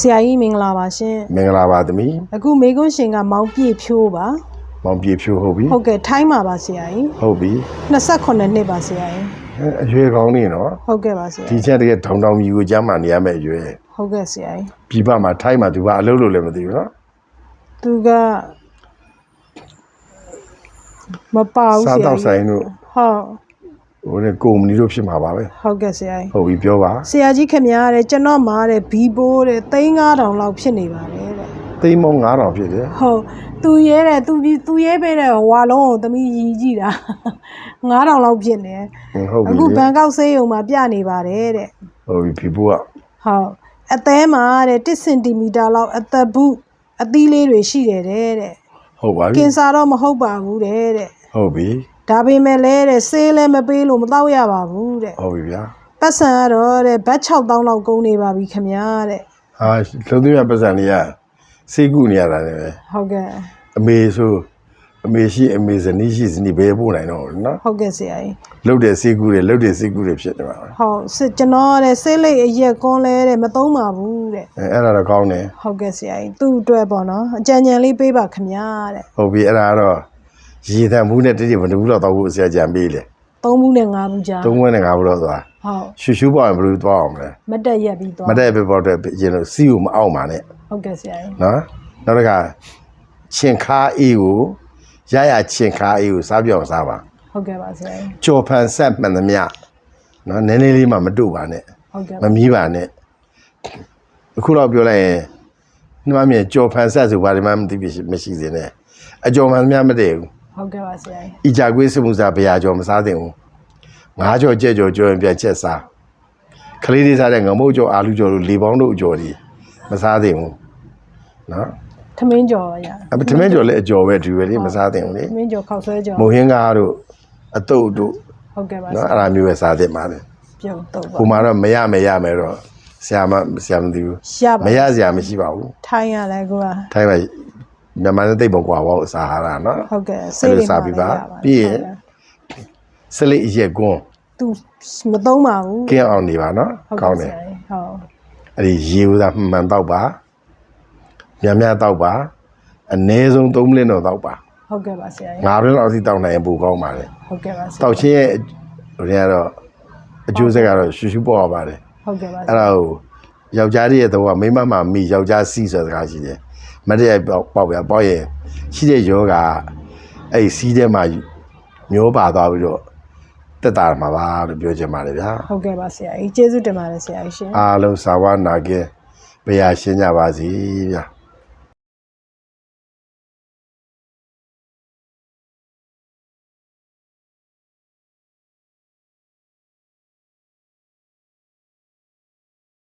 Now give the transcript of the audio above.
ဆရာကြီးမင်္ဂလာပါရှင်မင်္ဂလာပါသမီးအခုမေကွန်းရှင်ကမောင်ပြည့်ဖြိုးပါမောင်ပြေဖြိုးဟုတ်ပြီဟုတ်ကဲ့ထိုင်းမှာပါဆရာကြီးဟုတ်ပြီ28နှစ်ပါဆရာကြီးအဲအရွယ်ကောင်းနေနော်ဟုတ်ကဲ့ပါဆရာဒီကြီးချက်တကယ်ထောင်ထောင်ကြီးကိုကြားမှနေရမယ့်အရွယ်ဟုတ်ကဲ့ဆရာကြီးပြပမှာထိုင်းမှာသူကအလုပ်လုပ်လည်းမသိဘူးနော်သူကမပါဘူးဆစားရာတော့ကြီးဆိုင်တို့ဟုတ် ဟိုနဲ့ကုမ္ပဏီတို့ဖြစ်မှာပါပဲဟုတ်ကဲ့ဆရာကြီးဟုတ်ပြီပြောပါဆရာကြီးခင်ဗျားတဲ့ကျွန်တော်မှာတဲ့ဘီဘိုးတဲ့3900လောက်ဖြစ်နေပါတယ်တဲ့သိန်းမောင်း9000ဖြစ်တယ်ဟုတ်သူရဲတဲ့သူပြီးသူရဲပေးတဲ့ဝါလုံးကိုသမီးရီကြည့်တာ9000လောက်ဖြစ်နေတယ်ဟွန်းဟုတ်ပြီအခုဘလေန်ကောက်ဆေးရုံမှာပြနေပါတယ်တဲ့ဟုတ်ပြီဖြိုးကဟုတ်အသေးမှာတဲ့1စင်တီမီတာလောက်အသက်ဘူးအသီးလေးတွေရှိတယ်တဲ့တဲ့ဟုတ်ပါကပြီင်ဆာတော့မဟုတ်ပါဘူးတဲ့တဲ့ဟုတ်ပြီ ဒါပေမဲ့လည်းတဲ့ဆေးလည်းမပေးလို့မတော့ရပါဘူးတဲ့ဟုတ်ပြီဗျာပတ်စံကတော့တဲ့ဘတ်6000လောက်ကုန်နေပါပြီခမညာတဲ့ဟာလုံးသွင်းရပတ်စံနေရစေကုနေရတာလည်းပဲဟုတ်ကဲ့အမေဆိုအမေရှိအမေဇနီးရှိဇနီးဘယ်ပို့နိုင်တော့ဘူးနော်ဟုတ်ကဲ့ဆရာကြီးလုတ်တဲ့စေကုတွေလုတ်တဲ့စေကုတွေဖြစ်နေပါပဲဟုတ်စစ်ကျွန်တော်တဲ့ဆေးလိတ်အရက်ကွန်းလဲတဲ့မသုံးပါဘူးတဲ့အဲအဲ့ဒါတော့ကောင်းတယ်ဟုတ်ကဲ့ဆရာကြီးသူ့အတွက်ပေါ့နော်အကြံဉာဏ်လေးပေးပါခမညာတဲ့ဟုတ်ပြီအဲ့ဒါကတော့ ရေတံမှုနဲ့တိတိဘယ်လိုလောက်တော့ဖို့ဆရာကြံပေးလေသုံးဘူးနဲ့ငါးဘူးကြာသုံးဝဲနဲ့ငါဘလို့သွားဟုတ်ရှူရှူပေါ့ရင်ဘယ်လိုသွားအောင်မလဲမတက်ရက်ပြီးသွားမတဲ့ပဲပေါ့တဲ့ရင်လို့စီးကိုမအောင်ပါနဲ့ဟုတ်ကဲ့ဆရာကြီးနော်နောက်တစ်ခါချင်ခါအေးကိုရရချင်ခါအေးကိုစားပြောင်းစားပါဟုတ်ကဲ့ပါဆရာကြီးကြော်ဖန်ဆက်မှန်သမျှနော်နည်းနည်းလေးမှမတို့ပါနဲ့ဟုတ်ကဲ့မမီးပါနဲ့အခုတော့ပြောလိုက်ရင်နှမမြင်ကြော်ဖန်ဆက်ဆိုဘာမှမသိဖြစ်မရှိစေနဲ့အကြော်မှန်သမျှမတည့်ဘူး ဟုတ်ကဲ့ပါဆရာကြီးဤကြကွေးစမှုစားဘရာကြော်မစားသင့်ဘူးငါးကြော်ကြက်ကြော်ကြော်ရင်ပြန်ချက်စားကလေးလေးစားတဲ့ငမုတ်ကြော်အာလူကြော်တို့လေပေါင်းတို့အကြော်ဒီမစားသင့်ဘူးနော်ထမင်းကြော်ရအပထမင်းကြော်လည်းအကြော်ပဲဒီပဲလေမစားသင့်ဘူးလေထမင်းကြော်ခောက်ဆွဲကြော်မုံဟင်းကားတို့အတုတ်တို့ဟုတ်ကဲ့ပါဆနော်ရာအဲ့ဒါမျိုးပဲစားသင့်ပါလေပြုတ်တော့ပါဟိုမှာတော့မရမရမယ်တော့ဆရာမဆရာမသိဘူးရပါမရစရာမရှိပါဘူးထိုင်းရလဲကိုကထိုင်းမှာ မြန်မာနဲ့တိတ်ပုံကွာဝေါအစာဟာရနော်ဟုတ်ကဲ့အဲ့ဆေးလိုတွေစားပြီးပါပြီးရင်စလိတ်အရက်ကွန်းသူမသုံးပါဘူးကင်းအောင်နေပါနော်ဟုတ်ကောကဲ့င်းဆတယ်ရာကြီးဟုတ်အဲ့ဒီရေဦးသားမှန်တော့ပါများများတော့ပါအနည်းဆုံး3မိနစ်တော့တော့ပါဟုတ်ကဲ့ပါဆရာကြီးငါးမိနစ်လောက်အထိတောက်နိုင်ရင်ပိုကောင်းပါလေဟုတ်ကဲ့ပါဆရာတောက်ချင်းရဲ့ဟိုတွေကတော့အကျိုးဆက်ကတော့ရှူရှူပေါ့ပါပါတယ်ဟုတ်ကဲ့ပါဆအဲ့ရာဒါကို ယောက်ျားလေးရဲ့တော့မိန်းမမှမိယောက်ျားစီဆိုတဲ့စကားရှိတယ်မတည့်ရပေါက်ပေါက်ပြပေါက်ရင်ရှိတဲ့ယောဂအဲ့ဒီစီးထဲမှာမျိုးပါသွားပြီးတော့တက်တာမှာပါလို့ပြောချင်ပါတယ်ဗျာဟုတ်ကဲ့ပါဆရာကြီးကျေးဇူးတင်ပါတယ်ဆရာကြီးရှင်အားလုံးသာဝနာကင်းဘုရားရှင်ကြပါစေဗျာ